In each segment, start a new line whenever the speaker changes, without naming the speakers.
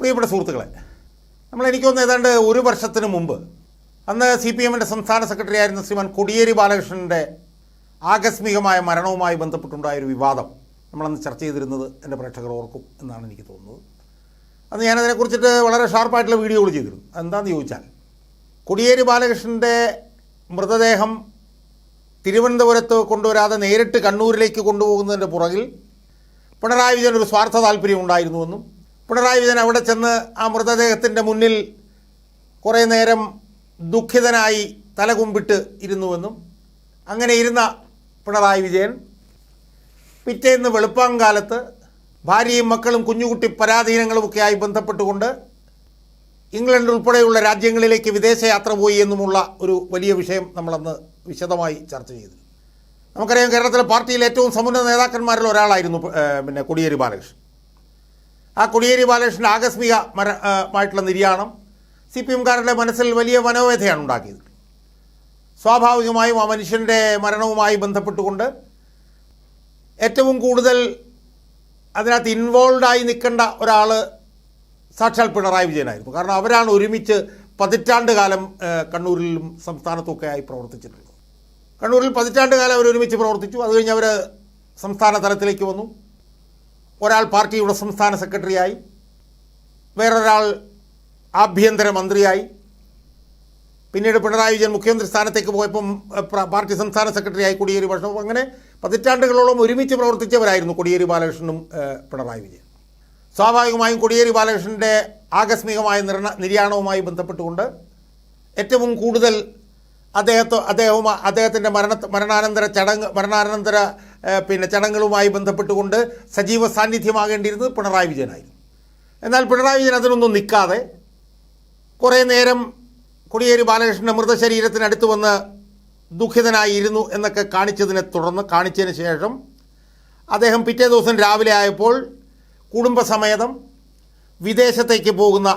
പ്രിയപ്പെട്ട സുഹൃത്തുക്കളെ നമ്മൾ എനിക്കൊന്ന് ഏതാണ്ട് ഒരു വർഷത്തിന് മുമ്പ് അന്ന് സി പി എമ്മിന്റെ സംസ്ഥാന സെക്രട്ടറി ആയിരുന്ന ശ്രീമാൻ കൊടിയേരി ബാലകൃഷ്ണന്റെ ആകസ്മികമായ മരണവുമായി ബന്ധപ്പെട്ടുണ്ടായ ഒരു വിവാദം നമ്മളന്ന് ചർച്ച ചെയ്തിരുന്നത് എന്റെ പ്രേക്ഷകർ ഓർക്കും എന്നാണ് എനിക്ക് തോന്നുന്നത്. അന്ന് ഞാനതിനെക്കുറിച്ചിട്ട് വളരെ ഷാർപ്പായിട്ടുള്ള വീഡിയോകൾ ചെയ്തിരുന്നു. എന്താണെന്ന് ചോദിച്ചാൽ കൊടിയേരി ബാലകൃഷ്ണന്റെ മൃതദേഹം തിരുവനന്തപുരത്ത് കൊണ്ടുവരാതെ നേരിട്ട് കണ്ണൂരിലേക്ക് കൊണ്ടുപോകുന്നതിന്റെ പുറകിൽ പിണറായി വിജയൻ ഒരു സ്വാർത്ഥ താല്പര്യം ഉണ്ടായിരുന്നുവെന്നും പിണറായി വിജയൻ അവിടെ ചെന്ന് ആ മൃതദേഹത്തിന്റെ മുന്നിൽ കുറേ നേരം ദുഃഖിതനായി തലകുമ്പിട്ട് ഇരുന്നുവെന്നും അങ്ങനെ ഇരുന്ന പിണറായി വിജയൻ പിറ്റേന്ന് വെളുപ്പാങ്കാലത്ത് ഭാര്യയും മക്കളും കുഞ്ഞുകുട്ടി പരാധീനങ്ങളുമൊക്കെയായി ബന്ധപ്പെട്ടുകൊണ്ട് ഇംഗ്ലണ്ട് ഉൾപ്പെടെയുള്ള രാജ്യങ്ങളിലേക്ക് വിദേശയാത്ര പോയി എന്നുമുള്ള ഒരു വലിയ വിഷയം നമ്മളന്ന് വിശദമായി ചർച്ച ചെയ്തു. നമുക്കറിയാം കേരളത്തിലെ പാർട്ടിയിലെ ഏറ്റവും സമുന്നത നേതാക്കന്മാരിൽ ഒരാളായിരുന്നു പിന്നെ കൊടിയേരി ബാലകൃഷ്ണൻ. ആ കൊടിയേരി ബാലകൃഷ്ണന്റെ ആകസ്മിക മര ആയിട്ടുള്ള നിര്യാണം സി പി എംകാരുടെ മനസ്സിൽ വലിയ മനോവേദയാണ് ഉണ്ടാക്കിയത്. സ്വാഭാവികമായും ആ മനുഷ്യന്റെ മരണവുമായി ബന്ധപ്പെട്ടുകൊണ്ട് ഏറ്റവും കൂടുതൽ അതിനകത്ത് ഇൻവോൾവായി നിൽക്കേണ്ട ഒരാൾ സാക്ഷാൽ പിണറായി വിജയനായിരുന്നു. കാരണം അവരാണ് ഒരുമിച്ച് പതിറ്റാണ്ട് കാലം കണ്ണൂരിലും സംസ്ഥാനത്തുമൊക്കെ ആയി പ്രവർത്തിച്ചിട്ടുള്ളത്. കണ്ണൂരിൽ പതിറ്റാണ്ട് കാലം അവർ ഒരുമിച്ച് പ്രവർത്തിച്ചു. അത് കഴിഞ്ഞ് അവർ സംസ്ഥാന തലത്തിലേക്ക് വന്നു. ഒരാൾ പാർട്ടിയുടെ സംസ്ഥാന സെക്രട്ടറിയായി വേറൊരാൾ ആഭ്യന്തരമന്ത്രിയായി പിന്നീട് പിണറായി വിജയൻ മുഖ്യമന്ത്രി സ്ഥാനത്തേക്ക് പോയപ്പം പാർട്ടി സംസ്ഥാന സെക്രട്ടറിയായി കൊടിയേരി ബാലകൃഷ്ണൻ. അങ്ങനെ പതിറ്റാണ്ടുകളോളം ഒരുമിച്ച് പ്രവർത്തിച്ചവരായിരുന്നു കൊടിയേരി ബാലകൃഷ്ണനും പിണറായി വിജയൻ. സ്വാഭാവികമായും കൊടിയേരി ബാലകൃഷ്ണന്റെ ആകസ്മികമായ നിർണ നിര്യാണവുമായി ബന്ധപ്പെട്ടുകൊണ്ട് ഏറ്റവും കൂടുതൽ അദ്ദേഹത്തെ അദ്ദേഹവും അദ്ദേഹത്തിന്റെ മരണ മരണാനന്തര ചടങ്ങ് മരണാനന്തര പിന്നെ ചടങ്ങുകളുമായി ബന്ധപ്പെട്ടുകൊണ്ട് സജീവ സാന്നിധ്യമാകേണ്ടിയിരുന്നത് പിണറായി വിജയനായിരുന്നു. എന്നാൽ പിണറായി വിജയൻ അതിനൊന്നും നിൽക്കാതെ കുറേ നേരം കൊടിയേരി ബാലകൃഷ്ണന്റെ മൃതശരീരത്തിനടുത്ത് വന്ന് ദുഃഖിതനായിരുന്നു എന്നൊക്കെ കാണിച്ചതിനെ തുടർന്ന് കാണിച്ചതിന് ശേഷം അദ്ദേഹം പിറ്റേ ദിവസം രാവിലെ ആയപ്പോൾ കുടുംബസമേതം വിദേശത്തേക്ക് പോകുന്ന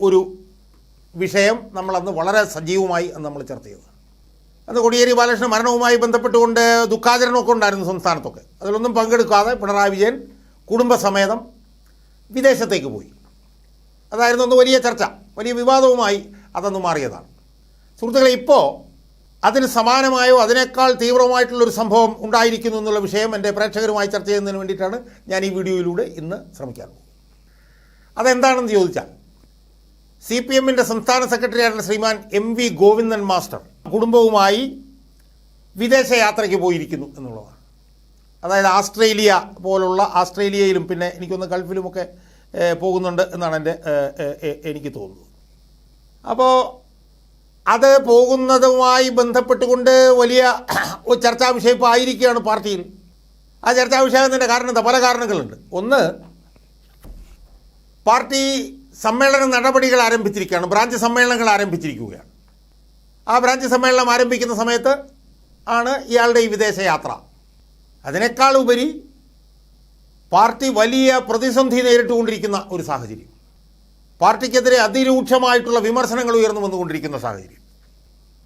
ഒരു വിഷയം നമ്മളന്ന് വളരെ സജീവമായി നമ്മൾ ചർച്ച ചെയ്തത് അന്ന് കൊടിയേരി ബാലകൃഷ്ണൻ മരണവുമായി ബന്ധപ്പെട്ടുകൊണ്ട് ദുഃഖാചരണമൊക്കെ ഉണ്ടായിരുന്നു സംസ്ഥാനത്തൊക്കെ. അതിലൊന്നും പങ്കെടുക്കാതെ പിണറായി വിജയൻ കുടുംബസമേതം വിദേശത്തേക്ക് പോയി. അതായിരുന്നു ഒന്ന് വലിയ ചർച്ച വലിയ വിവാദവുമായി അതന്ന് മാറിയതാണ്. സുഹൃത്തുക്കളെ ഇപ്പോൾ അതിന് സമാനമായോ അതിനേക്കാൾ തീവ്രമായിട്ടുള്ളൊരു സംഭവം ഉണ്ടായിരിക്കുന്നു എന്നുള്ള വിഷയം എന്റെ പ്രേക്ഷകരുമായി ചർച്ച ചെയ്യുന്നതിന് വേണ്ടിയിട്ടാണ് ഞാൻ ഈ വീഡിയോയിലൂടെ ഇന്ന് ശ്രമിക്കാൻ പോകുന്നത്. അതെന്താണെന്ന് ചോദിച്ചാൽ സി പി എമ്മിന്റെ സംസ്ഥാന സെക്രട്ടറിയായിട്ടുള്ള ശ്രീമാൻ എം വി ഗോവിന്ദൻ മാസ്റ്റർ കുടുംബവുമായി വിദേശ യാത്രയ്ക്ക് പോയിരിക്കുന്നു എന്നുള്ളതാണ്. അതായത് ആസ്ട്രേലിയ പോലുള്ള ആസ്ട്രേലിയയിലും പിന്നെ എനിക്കൊന്ന് ഗൾഫിലുമൊക്കെ പോകുന്നുണ്ട് എന്നാണ് എന്റെ എനിക്ക് തോന്നുന്നത്. അപ്പോൾ അത് പോകുന്നതുമായി ബന്ധപ്പെട്ടുകൊണ്ട് വലിയ ചർച്ചാ വിഷയം ഇപ്പോൾ ആയിരിക്കുകയാണ് പാർട്ടിയിൽ. ആ ചർച്ചാ വിഷയത്തിന്റെ കാരണം എന്താ? പല കാരണങ്ങളുണ്ട്. ഒന്ന് പാർട്ടി സമ്മേളന നടപടികൾ ആരംഭിച്ചിരിക്കുകയാണ്. ബ്രാഞ്ച് സമ്മേളനങ്ങൾ ആരംഭിച്ചിരിക്കുകയാണ്. ആ ബ്രാഞ്ച് സമ്മേളനം ആരംഭിക്കുന്ന സമയത്ത് ആണ് ഇയാളുടെ ഈ വിദേശയാത്ര. അതിനേക്കാൾ ഉപരി പാർട്ടി വലിയ പ്രതിസന്ധി നേരിട്ടുകൊണ്ടിരിക്കുന്ന ഒരു സാഹചര്യം. പാർട്ടിക്കെതിരെ അതിരൂക്ഷമായിട്ടുള്ള വിമർശനങ്ങൾ ഉയർന്നു വന്നുകൊണ്ടിരിക്കുന്ന സാഹചര്യം.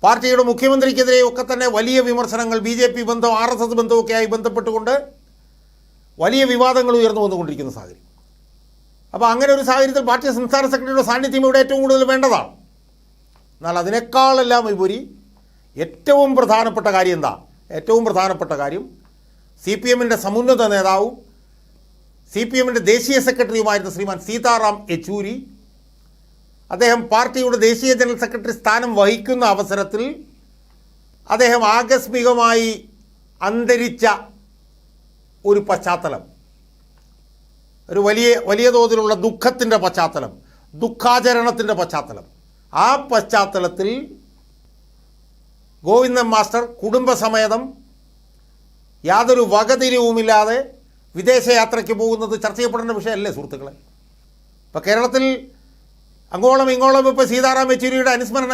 പാർട്ടിയുടെ മുഖ്യമന്ത്രിക്കെതിരെ ഒക്കെ തന്നെ വലിയ വിമർശനങ്ങൾ ബി ജെ പി ബന്ധം ആർ എസ് എസ് ബന്ധമൊക്കെ ആയി ബന്ധപ്പെട്ടുകൊണ്ട് വലിയ വിവാദങ്ങൾ ഉയർന്നു വന്നുകൊണ്ടിരിക്കുന്ന സാഹചര്യം. അപ്പോൾ അങ്ങനെ ഒരു സാഹചര്യത്തിൽ പാർട്ടി സംസ്ഥാന സെക്രട്ടറിയുടെ സാന്നിധ്യം ഇവിടെ ഏറ്റവും കൂടുതൽ വേണ്ടതാണ്. എന്നാൽ അതിനേക്കാളെല്ലാം വിപുരി ഏറ്റവും പ്രധാനപ്പെട്ട കാര്യം എന്താ? ഏറ്റവും പ്രധാനപ്പെട്ട കാര്യം സി പി എമ്മിന്റെ സമുന്നത നേതാവും സി പി എമ്മിന്റെ ദേശീയ സെക്രട്ടറിയുമായിരുന്ന ശ്രീമാൻ സീതാറാം യെച്ചൂരി അദ്ദേഹം പാർട്ടിയുടെ ദേശീയ ജനറൽ സെക്രട്ടറി സ്ഥാനം വഹിക്കുന്ന അവസരത്തിൽ അദ്ദേഹം ആകസ്മികമായി അന്തരിച്ച ഒരു പശ്ചാത്തലം. ഒരു വലിയ വലിയ തോതിലുള്ള ദുഃഖത്തിന്റെ പശ്ചാത്തലം ദുഃഖാചരണത്തിന്റെ പശ്ചാത്തലം. ആ പശ്ചാത്തലത്തിൽ ഗോവിന്ദൻ മാസ്റ്റർ കുടുംബസമേതം യാതൊരു വകതിരിവുമില്ലാതെ വിദേശയാത്രയ്ക്ക് പോകുന്നത് ചർച്ച ചെയ്യപ്പെടേണ്ട വിഷയമല്ലേ സുഹൃത്തുക്കളെ? ഇപ്പോൾ കേരളത്തിൽ അങ്ങോളം ഇങ്ങോളം ഇപ്പോൾ സീതാറാം യെച്ചൂരിയുടെ അനുസ്മരണ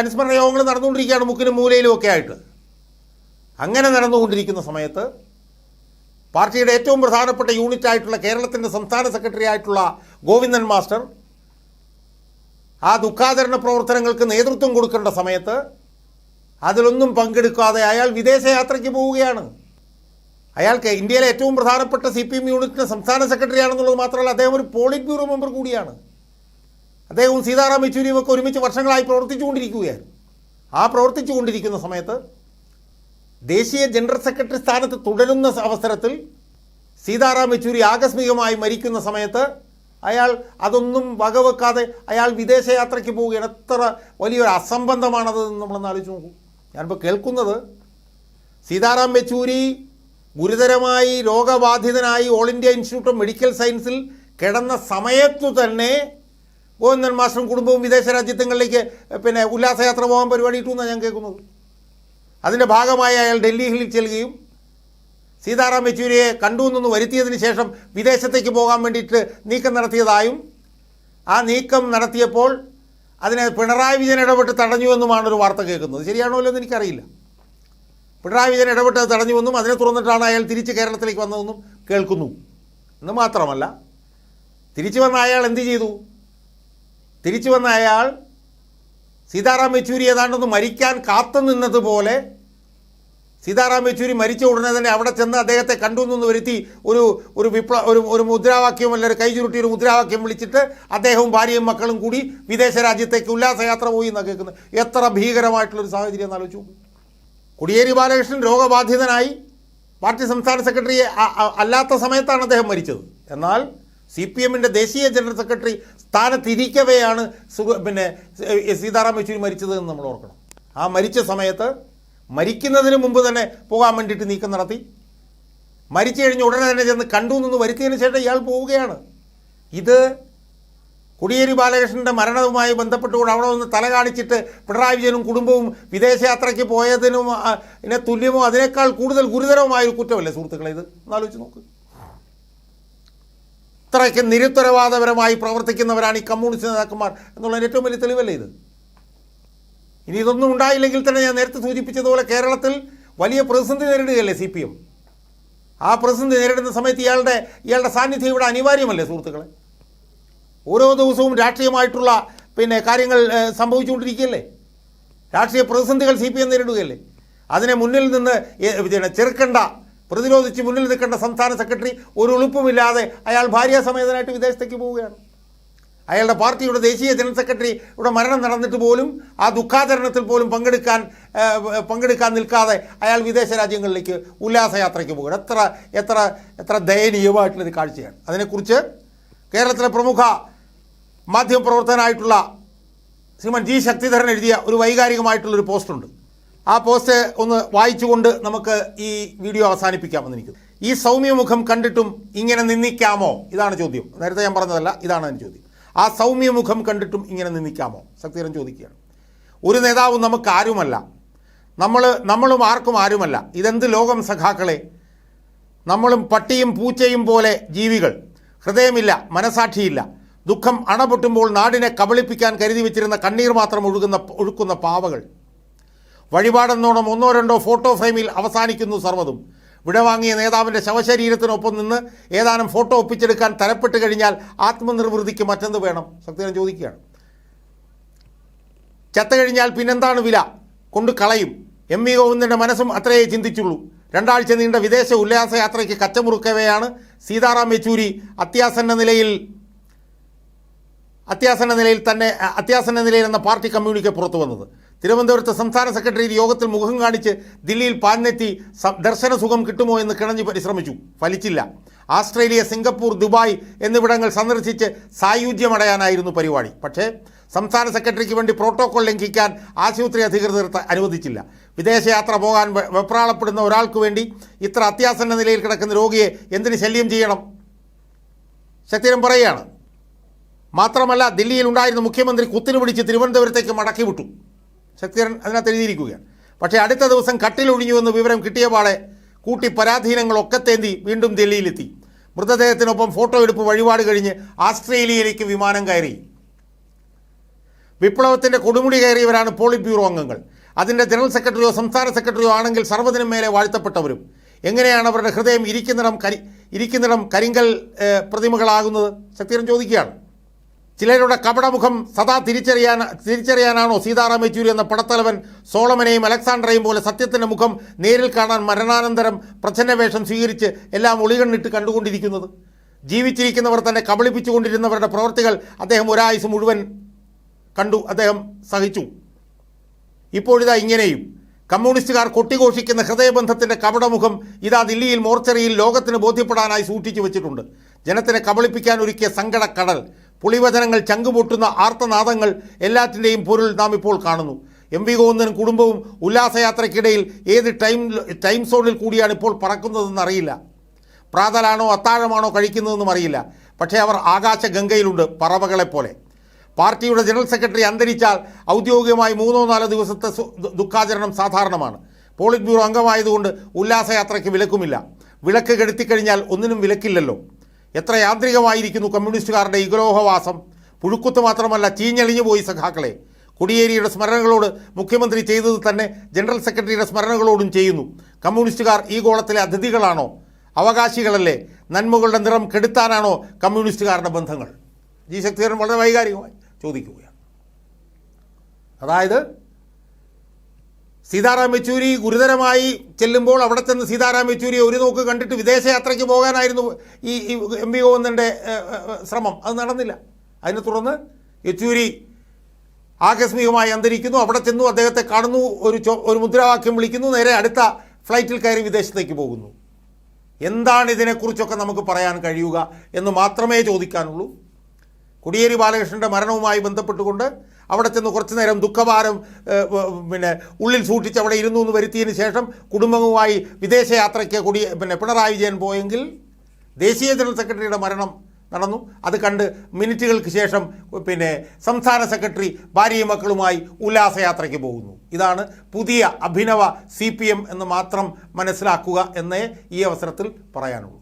അനുസ്മരണ യോഗങ്ങൾ നടന്നുകൊണ്ടിരിക്കുകയാണ് മുക്കിനും മൂലയിലും ഒക്കെ ആയിട്ട്. അങ്ങനെ നടന്നുകൊണ്ടിരിക്കുന്ന സമയത്ത് പാർട്ടിയുടെ ഏറ്റവും പ്രധാനപ്പെട്ട യൂണിറ്റ് ആയിട്ടുള്ള കേരളത്തിന്റെ സംസ്ഥാന സെക്രട്ടറി ആയിട്ടുള്ള ഗോവിന്ദൻ മാസ്റ്റർ ആ ദുഃഖാചരണ പ്രവർത്തനങ്ങൾക്ക് നേതൃത്വം കൊടുക്കേണ്ട സമയത്ത് അതിലൊന്നും പങ്കെടുക്കാതെ അയാൾ വിദേശയാത്രയ്ക്ക് പോവുകയാണ്. അയാൾക്ക് ഇന്ത്യയിലെ ഏറ്റവും പ്രധാനപ്പെട്ട സി പി എം യൂണിറ്റിന്റെ സംസ്ഥാന സെക്രട്ടറി ആണെന്നുള്ളത് മാത്രമല്ല അദ്ദേഹം ഒരു പോളിറ്റ് ബ്യൂറോ മെമ്പർ കൂടിയാണ്. അദ്ദേഹവും സീതാറാം യെച്ചൂരിയും ഒക്കെ ഒരുമിച്ച് വർഷങ്ങളായി പ്രവർത്തിച്ചുകൊണ്ടിരിക്കുകയാണ്. ആ പ്രവർത്തിച്ചുകൊണ്ടിരിക്കുന്ന സമയത്ത് ദേശീയ ജനറൽ സെക്രട്ടറി സ്ഥാനത്ത് തുടരുന്ന അവസരത്തിൽ സീതാറാം യെച്ചൂരി ആകസ്മികമായി മരിക്കുന്ന സമയത്ത് അയാൾ അതൊന്നും വകവെക്കാതെ അയാൾ വിദേശയാത്രയ്ക്ക് പോവുകയാണ്. എത്ര വലിയൊരു അസംബന്ധമാണത് നമ്മളൊന്ന് ആലോചിച്ച് നോക്കൂ. ഞാനിപ്പോൾ കേൾക്കുന്നത് സീതാറാം യെച്ചൂരി ഗുരുതരമായി രോഗബാധിതനായി all India institute of medical സയൻസിൽ കിടന്ന സമയത്തു തന്നെ ഗോവിന്ദൻ മാസ്റ്ററും കുടുംബവും വിദേശ രാജ്യങ്ങളിലേക്ക് പിന്നെ ഉല്ലാസയാത്ര പോകാൻ പരിപാടി ഇട്ടുമെന്നാണ് ഞാൻ കേൾക്കുന്നത്. അതിന്റെ ഭാഗമായി അയാൾ ഡൽഹിയിൽ ചെല്ലുകയും സീതാറാം യെച്ചൂരിയെ കണ്ടു എന്നൊന്ന് വരുത്തിയതിന് ശേഷം വിദേശത്തേക്ക് പോകാൻ വേണ്ടിയിട്ട് നീക്കം നടത്തിയതായും ആ നീക്കം നടത്തിയപ്പോൾ അതിനെ പിണറായി വിജയൻ ഇടപെട്ട് തടഞ്ഞുവെന്നുമാണ് ഒരു വാർത്ത കേൾക്കുന്നത്. ശരിയാണോ എന്ന് എനിക്കറിയില്ല. പിണറായി വിജയൻ ഇടപെട്ട് തടഞ്ഞുവെന്നും അതിനെ തുറന്നിട്ടാണ് അയാൾ തിരിച്ച് കേരളത്തിലേക്ക് വന്നതെന്നും കേൾക്കുന്നു. എന്ന് മാത്രമല്ല തിരിച്ചു വന്ന അയാൾ എന്ത് ചെയ്തു? തിരിച്ചു വന്ന അയാൾ സീതാറാം യെച്ചൂരി ഏതാണ്ടൊന്ന് മരിക്കാൻ കാത്തു നിന്നതുപോലെ സീതാറാം യെച്ചൂരി മരിച്ച ഉടനെ തന്നെ അവിടെ ചെന്ന് അദ്ദേഹത്തെ കണ്ടു നിന്ന് വരുത്തി ഒരു ഒരു വിപ്ല ഒരു ഒരു മുദ്രാവാക്യം അല്ല ഒരു കൈ ചുരുട്ടി ഒരു മുദ്രാവാക്യം വിളിച്ചിട്ട് അദ്ദേഹവും ഭാര്യയും മക്കളും കൂടി വിദേശ രാജ്യത്തേക്ക് ഉല്ലാസയാത്ര പോയി എന്നാണ് കേൾക്കുന്നത്. എത്ര ഭീകരമായിട്ടുള്ളൊരു സാഹചര്യം എന്ന് ആലോചിച്ചു. കോടിയേരി ബാലകൃഷ്ണൻ രോഗബാധിതനായി. പാർട്ടി സംസ്ഥാന സെക്രട്ടറി അല്ലാത്ത സമയത്താണ് അദ്ദേഹം മരിച്ചത്. എന്നാൽ സി പി എമ്മിന്റെ ദേശീയ ജനറൽ സെക്രട്ടറി സ്ഥാനത്തിരിക്കവെയാണ് പിന്നെ സീതാറാം യെച്ചൂരി മരിച്ചത് എന്ന് നമ്മൾ ഓർക്കണം. ആ മരിച്ച സമയത്ത് മരിക്കുന്നതിന് മുമ്പ് തന്നെ പോകാൻ വേണ്ടിയിട്ട് നീക്കം നടത്തി. മരിച്ചു കഴിഞ്ഞ് ഉടനെ തന്നെ ചെന്ന് കണ്ടു നിന്ന് വരുത്തിയതിന് ശേഷം ഇയാൾ പോവുകയാണ്. ഇത് കൊടിയേരി ബാലകൃഷ്ണന്റെ മരണവുമായി ബന്ധപ്പെട്ടുകൊണ്ട് അവിടെ ഒന്ന് തല കാണിച്ചിട്ട് പിണറായി വിജയനും കുടുംബവും വിദേശയാത്രയ്ക്ക് പോയതിനും ഇതിനെ തുല്യമോ അതിനേക്കാൾ കൂടുതൽ ഗുരുതരവുമായ ഒരു കുറ്റമല്ലേ സുഹൃത്തുക്കളെ ഇത്? ഒന്നാലോചിച്ച് നോക്ക്. ഇത്രയ്ക്ക് നിരുത്തരവാദപരമായി പ്രവർത്തിക്കുന്നവരാണ് ഈ കമ്മ്യൂണിസ്റ്റ് നേതാക്കന്മാർ എന്നുള്ളതിന് ഏറ്റവും വലിയ തെളിവല്ലേ ഇത്? ഇനി ഇതൊന്നും ഉണ്ടായില്ലെങ്കിൽ തന്നെ ഞാൻ നേരത്തെ സൂചിപ്പിച്ചതുപോലെ കേരളത്തിൽ വലിയ പ്രതിസന്ധി നേരിടുകയല്ലേ സി പി എം ആ പ്രതിസന്ധി നേരിടുന്ന സമയത്ത് ഇയാളുടെ ഇയാളുടെ സാന്നിധ്യം ഇവിടെ അനിവാര്യമല്ലേ സുഹൃത്തുക്കളെ? ഓരോ ദിവസവും രാഷ്ട്രീയമായിട്ടുള്ള പിന്നെ കാര്യങ്ങൾ സംഭവിച്ചുകൊണ്ടിരിക്കുകയല്ലേ? രാഷ്ട്രീയ പ്രതിസന്ധികൾ സി പി എം നേരിടുകയല്ലേ? അതിനെ മുന്നിൽ നിന്ന് പിന്നെ ചെറുക്കണ്ട പ്രതിരോധിച്ച് മുന്നിൽ നിൽക്കേണ്ട സംസ്ഥാന സെക്രട്ടറി ഒരു എളുപ്പമില്ലാതെ അയാൾ ഭാര്യാസമേതനായിട്ട് വിദേശത്തേക്ക് പോവുകയാണ്. അയാളുടെ പാർട്ടിയുടെ ദേശീയ ജനറൽ സെക്രട്ടറി ഇവിടെ മരണം നടന്നിട്ട് പോലും ആ ദുഃഖാചരണത്തിൽ പോലും പങ്കെടുക്കാൻ പങ്കെടുക്കാൻ നിൽക്കാതെ അയാൾ വിദേശ രാജ്യങ്ങളിലേക്ക് ഉല്ലാസയാത്രയ്ക്ക് പോകും എത്ര എത്ര എത്ര ദയനീയമായിട്ടുള്ളൊരു കാഴ്ചയാണ്. അതിനെക്കുറിച്ച് കേരളത്തിലെ പ്രമുഖ മാധ്യമപ്രവർത്തകനായിട്ടുള്ള ശ്രീമൻ ജി ശക്തിധരൻ എഴുതിയ ഒരു വൈകാരികമായിട്ടുള്ളൊരു പോസ്റ്റുണ്ട്. ആ പോസ്റ്റ് ഒന്ന് വായിച്ചുകൊണ്ട് നമുക്ക് ഈ വീഡിയോ അവസാനിപ്പിക്കാമെന്ന് എനിക്ക് ഈ സൗമ്യമുഖം കണ്ടിട്ടും ഇങ്ങനെ നിന്ദിക്കാമോ? ഇതാണ് ചോദ്യം. നേരത്തെ ഞാൻ പറഞ്ഞതല്ല ഇതാണ് ചോദ്യം. ആ സൗമ്യമുഖം കണ്ടിട്ടും ഇങ്ങനെ നിന്നിക്കാമോ? ശക്തിധരൻ ചോദിക്കുകയാണ്. ഒരു നേതാവും നമുക്ക് ആരുമല്ല. നമ്മൾ നമ്മളും ആർക്കും ആരുമല്ല. ഇതെന്ത് ലോകം സഖാക്കളെ? നമ്മളും പട്ടിയും പൂച്ചയും പോലെ ജീവികൾ. ഹൃദയമില്ല മനസാക്ഷിയില്ല. ദുഃഖം അണപൊട്ടുമ്പോൾ നാടിനെ കബളിപ്പിക്കാൻ കരുതി വെച്ചിരുന്ന കണ്ണീർ മാത്രം ഒഴുകുന്ന ഒഴുക്കുന്ന പാവകൾ. വഴിപാടെന്നോണം ഒന്നോ രണ്ടോ ഫോട്ടോ ഫ്രെയിമിൽ അവസാനിക്കുന്നു സർവതും. വിടവാങ്ങിയ നേതാവിന്റെ ശവശരീരത്തിനൊപ്പം നിന്ന് ഏതാനും ഫോട്ടോ ഒപ്പിച്ചെടുക്കാൻ തരപ്പെട്ട് കഴിഞ്ഞാൽ ആത്മനിർവൃതിക്ക് മറ്റെന്ത് വേണം? സത്യം ചോദിക്കുകയാണ്. ചത്ത കഴിഞ്ഞാൽ പിന്നെന്താണ് വില? കൊണ്ട് കളയും. എം വി ഗോവിന്ദന്റെ മനസ്സും അത്രയേ ചിന്തിച്ചുള്ളൂ. രണ്ടാഴ്ച നീണ്ട വിദേശ ഉല്ലാസയാത്രയ്ക്ക് കച്ചമുറുക്കവെയാണ് സീതാറാം യെച്ചൂരി അത്യാസന്ന നിലയിൽ അത്യാസന്ന നിലയിൽ തന്നെ അത്യാസന്ന നിലയിൽ എന്ന പാർട്ടി കമ്മ്യൂണിക്കെ പുറത്തു വന്നത്. തിരുവനന്തപുരത്ത് സംസ്ഥാന സെക്രട്ടറി യോഗത്തിൽ മുഖം കാണിച്ച് ദില്ലിയിൽ പാഞ്ഞെത്തി സ- ദർശന സുഖം കിട്ടുമോ എന്ന് കിണഞ്ഞ് പരിശ്രമിച്ചു. ഫലിച്ചില്ല. ആസ്ട്രേലിയ സിംഗപ്പൂർ ദുബായ് എന്നിവിടങ്ങൾ സന്ദർശിച്ച് സായുജ്യമടയാനായിരുന്നു പരിപാടി. പക്ഷേ സംസ്ഥാന സെക്രട്ടറിക്ക് വേണ്ടി പ്രോട്ടോകോൾ ലംഘിക്കാൻ ആശുപത്രി അധികൃതർ അനുവദിച്ചില്ല. വിദേശയാത്ര പോകാൻ വെപ്രാളപ്പെടുന്ന ഒരാൾക്ക് വേണ്ടി ഇത്ര അത്യാസന്ന നിലയിൽ കിടക്കുന്ന രോഗിയെ എന്തിന് ശല്യം ചെയ്യണം? ശക്തിരം പറയുകയാണ്. മാത്രമല്ല ദില്ലിയിൽ ഉണ്ടായിരുന്ന മുഖ്യമന്ത്രി കുത്തിനു പിടിച്ച് തിരുവനന്തപുരത്തേക്ക് മടക്കി വിട്ടു ശക്തിധരൻ അതിനകത്ത് എഴുതിയിരിക്കുകയാണ്. പക്ഷേ അടുത്ത ദിവസം കട്ടിലൊഴിഞ്ഞുവെന്ന് വിവരം കിട്ടിയ കിട്ടിയപാടെ കൂട്ടി പരാധീനങ്ങളൊക്കെ തേന്തി വീണ്ടും ദില്ലിയിലെത്തി. മൃതദേഹത്തിനൊപ്പം ഫോട്ടോ എടുപ്പ് വഴിപാട് കഴിഞ്ഞ് ആസ്ട്രേലിയയിലേക്ക് വിമാനം കയറി. വിപ്ലവത്തിന്റെ കൊടുമുടി കയറിയവരാണ് പോളിറ്റ് ബ്യൂറോ അംഗങ്ങൾ. അതിന്റെ ജനറൽ സെക്രട്ടറിയോ സംസ്ഥാന സെക്രട്ടറിയോ ആണെങ്കിൽ സർവതിനും മേലെ വാഴ്ത്തപ്പെട്ടവരും. എങ്ങനെയാണ് അവരുടെ ഹൃദയം ഇരിക്കുന്നിടം കരി ഇരിക്കുന്നിടം കരിങ്കൽ പ്രതിമകളാകുന്നത്? ശക്തിരം ചോദിക്കുകയാണ്. ചിലരുടെ കപടമുഖം സദാ തിരിച്ചറിയാൻ തിരിച്ചറിയാനാണോ സീതാറാം യെച്ചൂരി എന്ന പടത്തലവൻ സോളമനെയും അലക്സാണ്ടറേയും പോലെ സത്യത്തിന്റെ മുഖം നേരിൽ കാണാൻ മരണാനന്തരം പ്രച്ഛന്നവേഷം സ്വീകരിച്ച് എല്ലാം ഒളികണ്ണിട്ട് കണ്ടുകൊണ്ടിരിക്കുന്നത്? ജീവിച്ചിരിക്കുന്നവർ തന്നെ കബളിപ്പിച്ചുകൊണ്ടിരുന്നവരുടെ പ്രവൃത്തികൾ അദ്ദേഹം ഒരായുസ് മുഴുവൻ കണ്ടു അദ്ദേഹം സഹിച്ചു. ഇപ്പോഴിതാ ഇങ്ങനെയും. കമ്മ്യൂണിസ്റ്റുകാർ കൊട്ടിഘോഷിക്കുന്ന ഹൃദയബന്ധത്തിന്റെ കപടമുഖം ഇതാ ദില്ലിയിൽ മോർച്ചറിയിൽ ലോകത്തിന് ബോധ്യപ്പെടാനായി സൂക്ഷിച്ചു വെച്ചിട്ടുണ്ട്. ജനത്തിനെ കബളിപ്പിക്കാൻ ഒരുക്കിയ സങ്കടക്കടൽ പുളിവചനങ്ങൾ ചങ്കുപൊട്ടുന്ന ആർത്തനാദങ്ങൾ എല്ലാത്തിന്റെയും പൊരുൾ നാം ഇപ്പോൾ കാണുന്നു. എം വി ഗോവിന്ദനും കുടുംബവും ഉല്ലാസയാത്രയ്ക്കിടയിൽ ഏത് ടൈം ടൈം സോണിൽ കൂടിയാണ് ഇപ്പോൾ പറക്കുന്നതെന്ന് അറിയില്ല. പ്രാതലാണോ അത്താഴമാണോ കഴിക്കുന്നതെന്നും അറിയില്ല. പക്ഷേ അവർ ആകാശ ഗംഗയിലുണ്ട് പറവകളെപ്പോലെ പാർട്ടിയുടെ ജനറൽ സെക്രട്ടറി അന്തരിച്ചാൽ ഔദ്യോഗികമായി മൂന്നോ നാലോ ദിവസത്തെ ദുഃഖാചരണം സാധാരണമാണ്. പോളിറ്റ് ബ്യൂറോ അംഗമായതുകൊണ്ട് ഉല്ലാസയാത്രയ്ക്ക് വിലക്കുമില്ല. വിളക്ക് കെടുത്തിക്കഴിഞ്ഞാൽ ഒന്നിനും വിലക്കില്ലല്ലോ. എത്ര യാന്ത്രികമായിരിക്കുന്നു കമ്മ്യൂണിസ്റ്റുകാരുടെ ഇഗ്രോഹവാസം പുഴുക്കുത്ത് മാത്രമല്ല ചീഞ്ഞളിഞ്ഞു പോയി സഖാക്കളെ. കൊടിയേരിയുടെ സ്മരണകളോട് മുഖ്യമന്ത്രി ചെയ്തത് തന്നെ ജനറൽ സെക്രട്ടറിയുടെ സ്മരണകളോടും ചെയ്യുന്നു. കമ്മ്യൂണിസ്റ്റുകാർ ഈ ഗോളത്തിലെ അതിഥികളാണോ? അവകാശികളല്ലേ? നന്മകളുടെ നിറം കെടുത്താനാണോ കമ്മ്യൂണിസ്റ്റുകാരുടെ ബന്ധങ്ങൾ? ജി ശക്തിധരൻ വളരെ വൈകാരികമായി ചോദിക്കുകയാണ്. അതായത് സീതാറാം യെച്ചൂരി ഗുരുതരമായി ചെല്ലുമ്പോൾ അവിടെ ചെന്ന് സീതാറാം യെച്ചൂരിയെ ഒരു നോക്ക് കണ്ടിട്ട് വിദേശയാത്രയ്ക്ക് പോകാനായിരുന്നു ഈ എം വി ഗോവിന്ദന്റെ ശ്രമം. അത് നടന്നില്ല. അതിനെ തുടർന്ന് യെച്ചൂരി ആകസ്മികമായി അന്തരിക്കുന്നു. അവിടെ ചെന്നു അദ്ദേഹത്തെ കാണുന്നു. ഒരു ഒരു മുദ്രാവാക്യം വിളിക്കുന്നു. നേരെ അടുത്ത ഫ്ലൈറ്റിൽ കയറി വിദേശത്തേക്ക് പോകുന്നു. എന്താണ് ഇതിനെക്കുറിച്ചൊക്കെ നമുക്ക് പറയാൻ കഴിയുക എന്ന് മാത്രമേ ചോദിക്കാനുള്ളൂ. കൊടിയേരി ബാലകൃഷ്ണന്റെ മരണവുമായി ബന്ധപ്പെട്ടുകൊണ്ട് അവിടെ ചെന്ന് കുറച്ചു നേരം ദുഃഖഭാരം പിന്നെ ഉള്ളിൽ സൂക്ഷിച്ച് അവിടെ ഇരുന്നു എന്ന് വരുത്തിയതിന് ശേഷം കുടുംബവുമായി വിദേശയാത്രയ്ക്ക് കൂടി പിന്നെ പിണറായി വിജയൻ പോയെങ്കിൽ ദേശീയ ജനറൽ സെക്രട്ടറിയുടെ മരണം നടന്നു. അത് കണ്ട് മിനിറ്റുകൾക്ക് ശേഷം പിന്നെ സംസ്ഥാന സെക്രട്ടറി ഭാര്യയും മക്കളുമായി ഉല്ലാസയാത്രയ്ക്ക് പോകുന്നു. ഇതാണ് പുതിയ അഭിനവ സി എന്ന് മാത്രം മനസ്സിലാക്കുക എന്നേ ഈ അവസരത്തിൽ പറയാനുള്ളൂ.